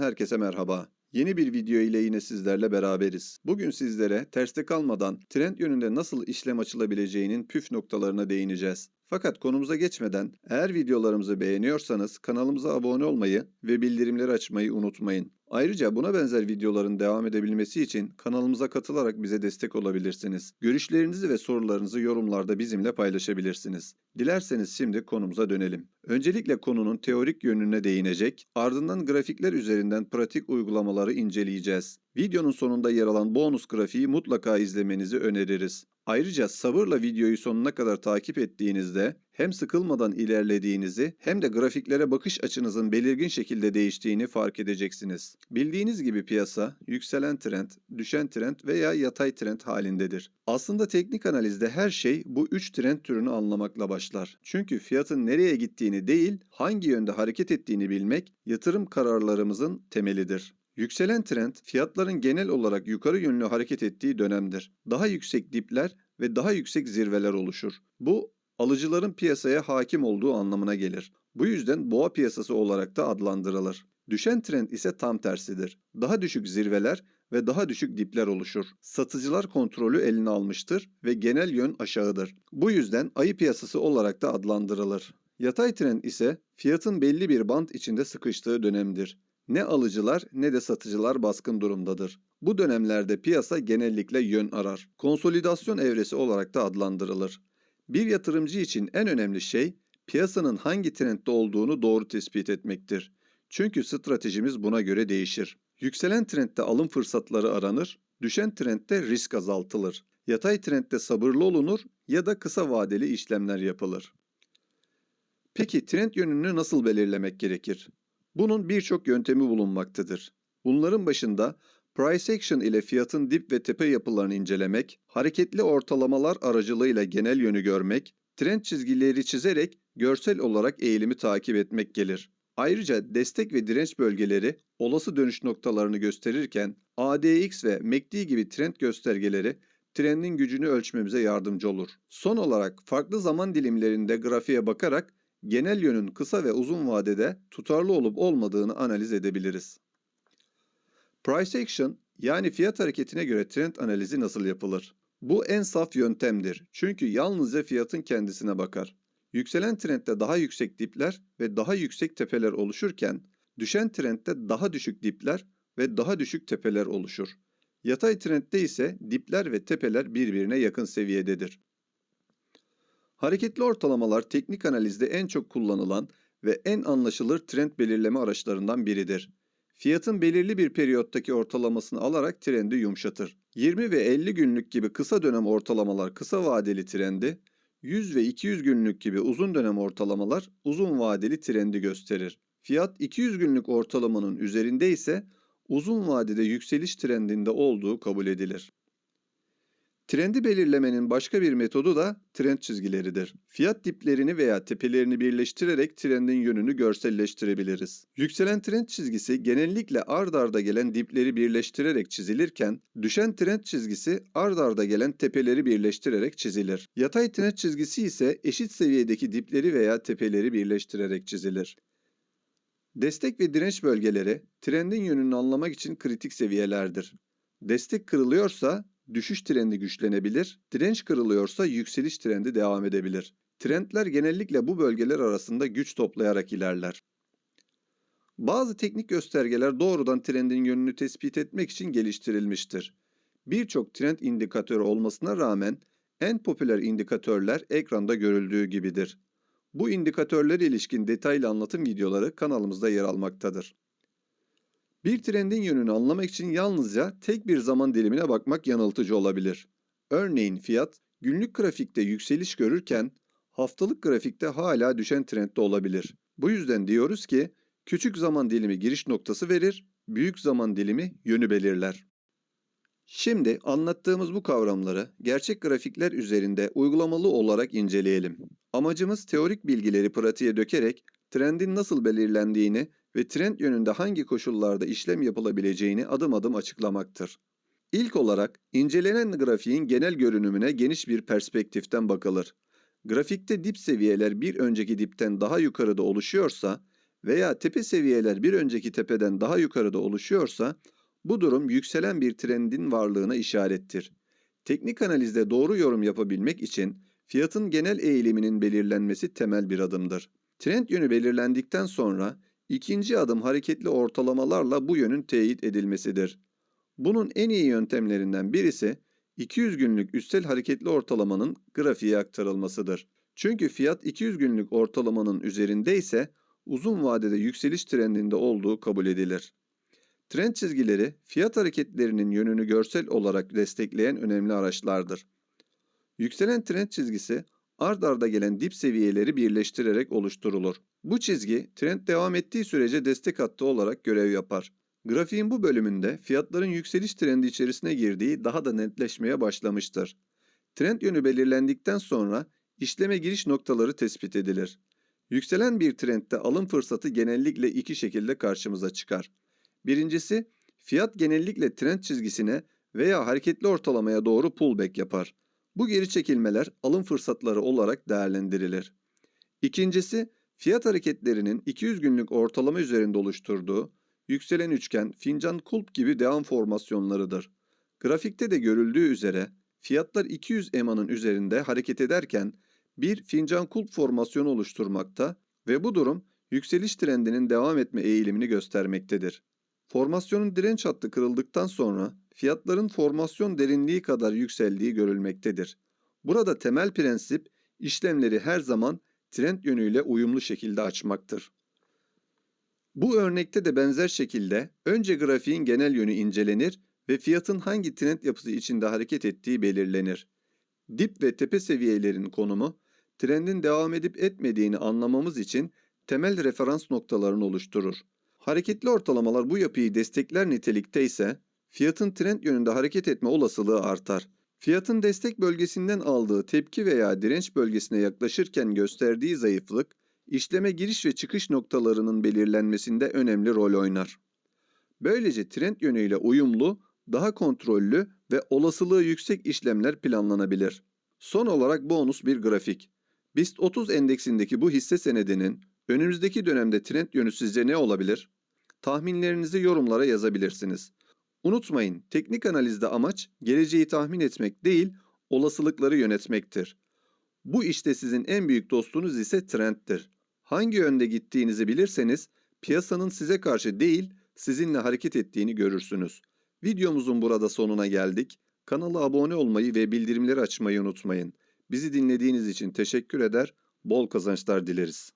Herkese merhaba. Yeni bir video ile yine sizlerle beraberiz. Bugün sizlere terste kalmadan trend yönünde nasıl işlem açılabileceğinin püf noktalarına değineceğiz. Fakat konumuza geçmeden eğer videolarımızı beğeniyorsanız kanalımıza abone olmayı ve bildirimleri açmayı unutmayın. Ayrıca buna benzer videoların devam edebilmesi için kanalımıza katılarak bize destek olabilirsiniz. Görüşlerinizi ve sorularınızı yorumlarda bizimle paylaşabilirsiniz. Dilerseniz şimdi konumuza dönelim. Öncelikle konunun teorik yönüne değinecek, ardından grafikler üzerinden pratik uygulamaları inceleyeceğiz. Videonun sonunda yer alan bonus grafiği mutlaka izlemenizi öneririz. Ayrıca sabırla videoyu sonuna kadar takip ettiğinizde hem sıkılmadan ilerlediğinizi hem de grafiklere bakış açınızın belirgin şekilde değiştiğini fark edeceksiniz. Bildiğiniz gibi piyasa yükselen trend, düşen trend veya yatay trend halindedir. Aslında teknik analizde her şey bu üç trend türünü anlamakla başlar. Çünkü fiyatın nereye gittiğini değil, hangi yönde hareket ettiğini bilmek yatırım kararlarımızın temelidir. Yükselen trend fiyatların genel olarak yukarı yönlü hareket ettiği dönemdir. Daha yüksek dipler ve daha yüksek zirveler oluşur. Bu alıcıların piyasaya hakim olduğu anlamına gelir. Bu yüzden boğa piyasası olarak da adlandırılır. Düşen trend ise tam tersidir. Daha düşük zirveler ve daha düşük dipler oluşur. Satıcılar kontrolü eline almıştır ve genel yön aşağıdır. Bu yüzden ayı piyasası olarak da adlandırılır. Yatay trend ise fiyatın belli bir band içinde sıkıştığı dönemdir. Ne alıcılar ne de satıcılar baskın durumdadır. Bu dönemlerde piyasa genellikle yön arar. Konsolidasyon evresi olarak da adlandırılır. Bir yatırımcı için en önemli şey piyasanın hangi trendde olduğunu doğru tespit etmektir. Çünkü stratejimiz buna göre değişir. Yükselen trendde alım fırsatları aranır, düşen trendde risk azaltılır. Yatay trendde sabırlı olunur ya da kısa vadeli işlemler yapılır. Peki trend yönünü nasıl belirlemek gerekir? Bunun birçok yöntemi bulunmaktadır. Bunların başında price action ile fiyatın dip ve tepe yapılarını incelemek, hareketli ortalamalar aracılığıyla genel yönü görmek, trend çizgileri çizerek görsel olarak eğilimi takip etmek gelir. Ayrıca destek ve direnç bölgeleri olası dönüş noktalarını gösterirken ADX ve MACD gibi trend göstergeleri trendin gücünü ölçmemize yardımcı olur. Son olarak farklı zaman dilimlerinde grafiğe bakarak genel yönün kısa ve uzun vadede tutarlı olup olmadığını analiz edebiliriz. Price action yani fiyat hareketine göre trend analizi nasıl yapılır? Bu en saf yöntemdir çünkü yalnızca fiyatın kendisine bakar. Yükselen trendde daha yüksek dipler ve daha yüksek tepeler oluşurken düşen trendde daha düşük dipler ve daha düşük tepeler oluşur. Yatay trendde ise dipler ve tepeler birbirine yakın seviyededir. Hareketli ortalamalar teknik analizde en çok kullanılan ve en anlaşılır trend belirleme araçlarından biridir. Fiyatın belirli bir periyottaki ortalamasını alarak trendi yumuşatır. 20 ve 50 günlük gibi kısa dönem ortalamalar kısa vadeli trendi, 100 ve 200 günlük gibi uzun dönem ortalamalar uzun vadeli trendi gösterir. Fiyat 200 günlük ortalamanın üzerinde ise uzun vadede yükseliş trendinde olduğu kabul edilir. Trendi belirlemenin başka bir metodu da trend çizgileridir. Fiyat diplerini veya tepelerini birleştirerek trendin yönünü görselleştirebiliriz. Yükselen trend çizgisi genellikle ard arda gelen dipleri birleştirerek çizilirken, düşen trend çizgisi ard arda gelen tepeleri birleştirerek çizilir. Yatay trend çizgisi ise eşit seviyedeki dipleri veya tepeleri birleştirerek çizilir. Destek ve direnç bölgeleri trendin yönünü anlamak için kritik seviyelerdir. Destek kırılıyorsa düşüş trendi güçlenebilir, direnç kırılıyorsa yükseliş trendi devam edebilir. Trendler genellikle bu bölgeler arasında güç toplayarak ilerler. Bazı teknik göstergeler doğrudan trendin yönünü tespit etmek için geliştirilmiştir. Birçok trend indikatörü olmasına rağmen en popüler indikatörler ekranda görüldüğü gibidir. Bu indikatörlere ilişkin detaylı anlatım videoları kanalımızda yer almaktadır. Bir trendin yönünü anlamak için yalnızca tek bir zaman dilimine bakmak yanıltıcı olabilir. Örneğin fiyat günlük grafikte yükseliş görürken haftalık grafikte hala düşen trendde olabilir. Bu yüzden diyoruz ki küçük zaman dilimi giriş noktası verir, büyük zaman dilimi yönü belirler. Şimdi anlattığımız bu kavramları gerçek grafikler üzerinde uygulamalı olarak inceleyelim. Amacımız teorik bilgileri pratiğe dökerek trendin nasıl belirlendiğini ve trend yönünde hangi koşullarda işlem yapılabileceğini adım adım açıklamaktır. İlk olarak incelenen grafiğin genel görünümüne geniş bir perspektiften bakılır. Grafikte dip seviyeler bir önceki dipten daha yukarıda oluşuyorsa veya tepe seviyeler bir önceki tepeden daha yukarıda oluşuyorsa bu durum yükselen bir trendin varlığına işarettir. Teknik analizde doğru yorum yapabilmek için fiyatın genel eğiliminin belirlenmesi temel bir adımdır. Trend yönü belirlendikten sonra ikinci adım hareketli ortalamalarla bu yönün teyit edilmesidir. Bunun en iyi yöntemlerinden birisi 200 günlük üstel hareketli ortalamanın grafiğe aktarılmasıdır. Çünkü fiyat 200 günlük ortalamanın üzerinde ise uzun vadede yükseliş trendinde olduğu kabul edilir. Trend çizgileri fiyat hareketlerinin yönünü görsel olarak destekleyen önemli araçlardır. Yükselen trend çizgisi ard arda gelen dip seviyeleri birleştirerek oluşturulur. Bu çizgi trend devam ettiği sürece destek hattı olarak görev yapar. Grafiğin bu bölümünde fiyatların yükseliş trendi içerisine girdiği daha da netleşmeye başlamıştır. Trend yönü belirlendikten sonra işleme giriş noktaları tespit edilir. Yükselen bir trendde alım fırsatı genellikle iki şekilde karşımıza çıkar. Birincisi, fiyat genellikle trend çizgisine veya hareketli ortalamaya doğru pullback yapar. Bu geri çekilmeler alım fırsatları olarak değerlendirilir. İkincisi, fiyat hareketlerinin 200 günlük ortalama üzerinde oluşturduğu yükselen üçgen, fincan kulp gibi devam formasyonlarıdır. Grafikte de görüldüğü üzere fiyatlar 200 EMA'nın üzerinde hareket ederken bir fincan kulp formasyonu oluşturmakta ve bu durum yükseliş trendinin devam etme eğilimini göstermektedir. Formasyonun direnç hattı kırıldıktan sonra fiyatların formasyon derinliği kadar yükseldiği görülmektedir. Burada temel prensip işlemleri her zaman trend yönüyle uyumlu şekilde açmaktır. Bu örnekte de benzer şekilde önce grafiğin genel yönü incelenir ve fiyatın hangi trend yapısı içinde hareket ettiği belirlenir. Dip ve tepe seviyelerin konumu, trendin devam edip etmediğini anlamamız için temel referans noktalarını oluşturur. Hareketli ortalamalar bu yapıyı destekler nitelikte ise fiyatın trend yönünde hareket etme olasılığı artar. Fiyatın destek bölgesinden aldığı tepki veya direnç bölgesine yaklaşırken gösterdiği zayıflık, işleme giriş ve çıkış noktalarının belirlenmesinde önemli rol oynar. Böylece trend yönüyle uyumlu, daha kontrollü ve olasılığı yüksek işlemler planlanabilir. Son olarak bonus bir grafik. BIST 30 endeksindeki bu hisse senedinin önümüzdeki dönemde trend yönü sizce ne olabilir? Tahminlerinizi yorumlara yazabilirsiniz. Unutmayın, teknik analizde amaç geleceği tahmin etmek değil, olasılıkları yönetmektir. Bu işte sizin en büyük dostunuz ise trendtir. Hangi yönde gittiğinizi bilirseniz piyasanın size karşı değil, sizinle hareket ettiğini görürsünüz. Videomuzun burada sonuna geldik. Kanala abone olmayı ve bildirimleri açmayı unutmayın. Bizi dinlediğiniz için teşekkür eder, bol kazançlar dileriz.